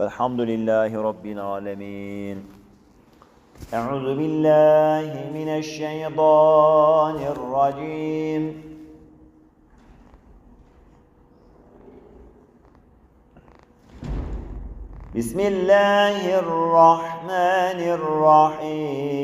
والحمد لله رب العالمين. أعوذ بالله من الشيطان الرجيم. بسم الله الرحمن الرحيم.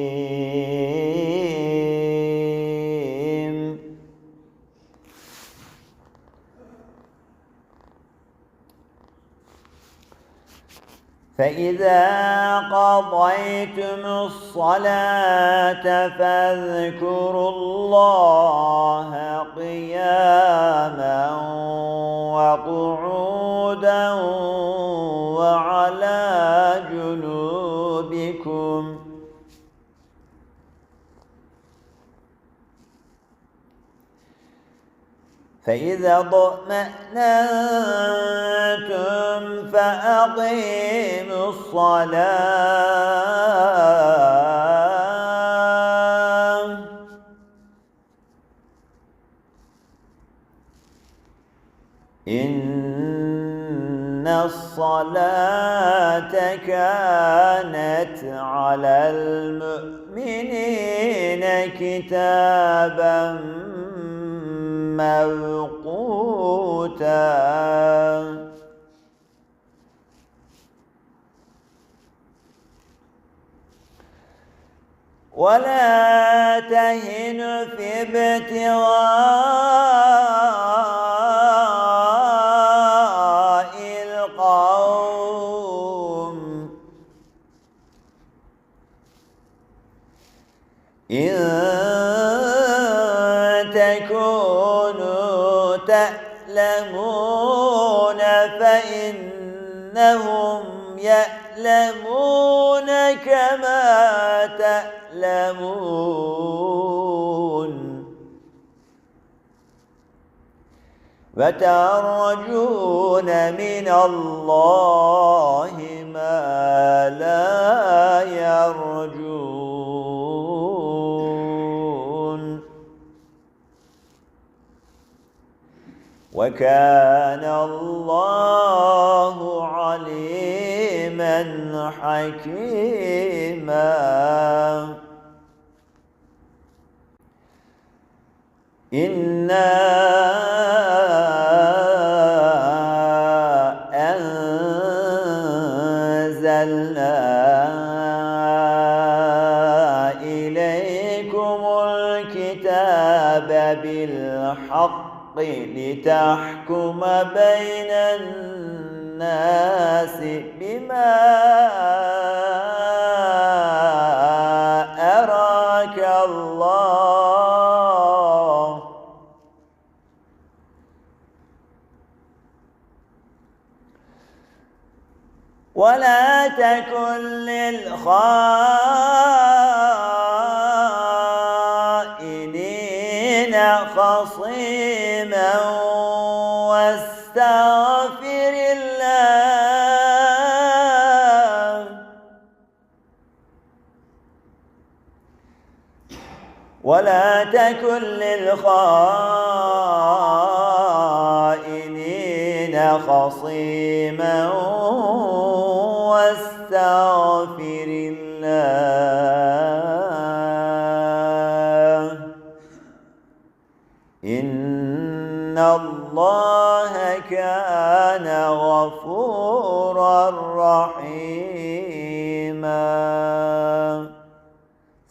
فإذا قضيتم الصلاة فاذكروا الله قياما وقعودا وعلى فإذا اطمأننتم فأقيموا الصلاة. إن الصلاة كانت على المؤمنين كتابا موقوتا. ولا تهنوا في ابتغاء تكونوا تألمون فإنهم يألمون كما تألمون. وترجون من الله ما لا يرجون. وكان الله عليما حكيما. إنا أنزلنا لتحكم بين الناس بما أراك الله. ولا تكن للخائنين خصيما ولا تكن للخائنين خصيما واستغفر الله.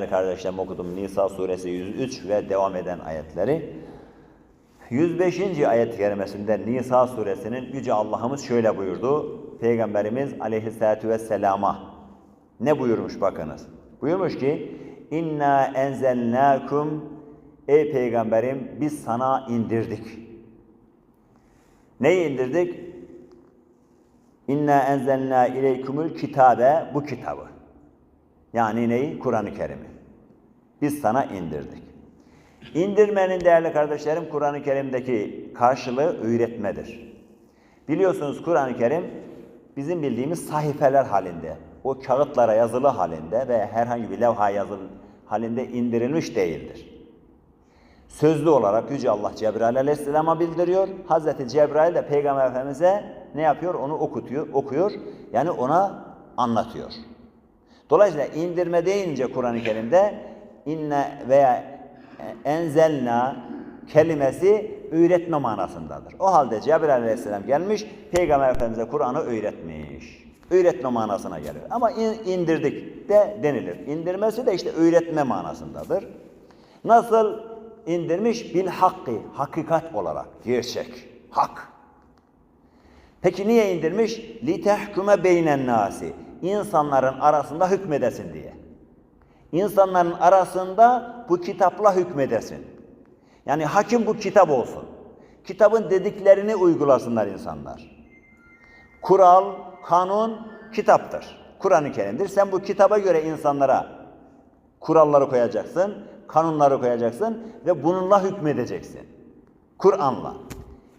Değerli kardeşlerim okudum Nisa suresi 103 ve devam eden ayetleri. 105. ayet-i kerimesinde Nisa suresinin Yüce Allah'ımız şöyle buyurdu. Peygamberimiz aleyhissalatü vesselama ne buyurmuş bakınız. Buyurmuş ki İnna enzelnâkum Ey peygamberim biz sana indirdik. Neyi indirdik? İnna enzelna ileykumul kitabe bu kitabı. Yani neyi? Kur'an-ı Kerim'i. Biz sana indirdik. İndirmenin değerli kardeşlerim Kur'an-ı Kerim'deki karşılığı öğretmedir. Biliyorsunuz Kur'an-ı Kerim bizim bildiğimiz sahifeler halinde, o kağıtlara yazılı halinde ve herhangi bir levha yazılı halinde indirilmiş değildir. Sözlü olarak Yüce Allah Cebrail Aleyhisselam'a bildiriyor. Hazreti Cebrail de Peygamber Efendimiz'e ne yapıyor? Onu okutuyor, okuyor. Yani ona anlatıyor. Dolayısıyla indirme deyince Kur'an-ı Kerim'de inne veya enzelna kelimesi öğretme manasındadır. O halde Cebrail Aleyhisselam gelmiş, Peygamber Efendimiz'e Kur'an'ı öğretmiş. Öğretme manasına gelir. Ama in- indirdik de denilir. İndirmesi de işte öğretme manasındadır. Nasıl indirmiş? Bil hakkı, hakikat olarak, gerçek, hak. Peki niye indirmiş? Li tehkume beynen nasi. İnsanların arasında hükmedesin diye. İnsanların arasında bu kitapla hükmedesin. Yani hakim bu kitap olsun. Kitabın dediklerini uygulasınlar insanlar. Kural, kanun kitaptır. Kur'an-ı Kerim'dir. Sen bu kitaba göre insanlara kuralları koyacaksın, kanunları koyacaksın ve bununla hükmedeceksin. Kur'an'la.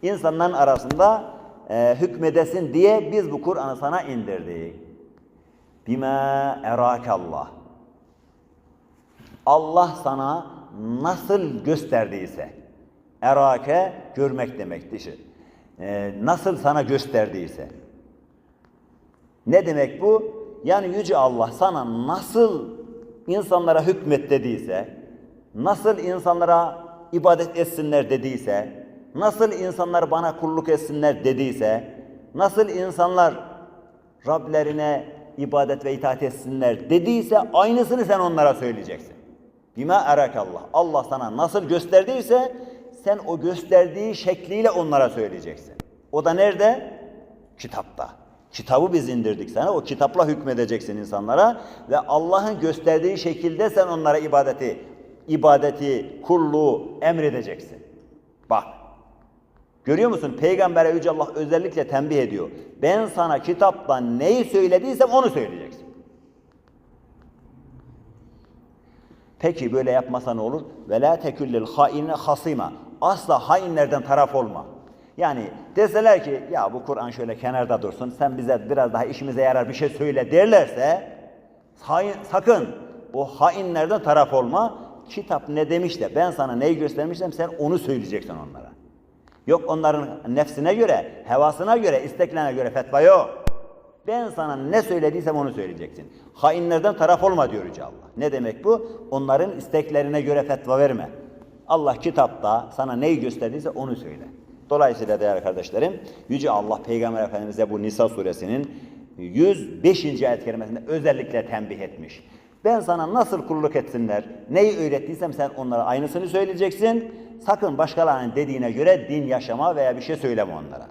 İnsanların arasında e, hükmedesin diye biz bu Kur'an'ı sana indirdik. Bima erakallah. Allah sana nasıl gösterdiyse, erake görmek demektir. Ee, nasıl sana gösterdiyse. Ne demek bu? Yani Yüce Allah sana nasıl insanlara hükmet dediyse, nasıl insanlara ibadet etsinler dediyse, nasıl insanlar bana kulluk etsinler dediyse, nasıl insanlar Rablerine ibadet ve itaat etsinler dediyse aynısını sen onlara söyleyeceksin. Bima erakallah. Allah sana nasıl gösterdiyse sen o gösterdiği şekliyle onlara söyleyeceksin. O da nerede? Kitapta. Kitabı biz indirdik sana. O kitapla hükmedeceksin insanlara ve Allah'ın gösterdiği şekilde sen onlara ibadeti, ibadeti, kulluğu emredeceksin. Bak. Görüyor musun? Peygamber'e Yüce Allah özellikle tembih ediyor. Ben sana kitaptan neyi söylediysem onu söyleyeceksin. Peki böyle yapmasa ne olur? Ve la teküllil hasima. Asla hainlerden taraf olma. Yani deseler ki ya bu Kur'an şöyle kenarda dursun sen bize biraz daha işimize yarar bir şey söyle derlerse hain, sakın o hainlerden taraf olma. Kitap ne demiş de ben sana neyi göstermişsem sen onu söyleyeceksin onlara. Yok onların nefsine göre, hevasına göre, isteklerine göre fetva yok. Ben sana ne söylediysem onu söyleyeceksin. Hainlerden taraf olma diyor Yüce Allah. Ne demek bu? Onların isteklerine göre fetva verme. Allah kitapta sana neyi gösterdiyse onu söyle. Dolayısıyla değerli kardeşlerim, Yüce Allah Peygamber Efendimiz'e bu Nisa suresinin 105. ayet kerimesinde özellikle tembih etmiş. Ben sana nasıl kulluk etsinler, neyi öğrettiysem sen onlara aynısını söyleyeceksin. Sakın başkalarının dediğine göre din yaşama veya bir şey söyleme onlara.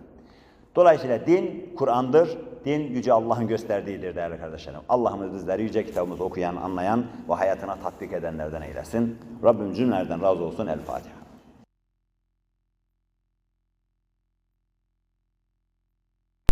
Dolayısıyla din Kur'an'dır. Din Yüce Allah'ın gösterdiğidir değerli kardeşlerim. Allah'ımız bizleri yüce kitabımızı okuyan, anlayan ve hayatına tatbik edenlerden eylesin. Rabbim cümlelerden razı olsun. El Fatiha.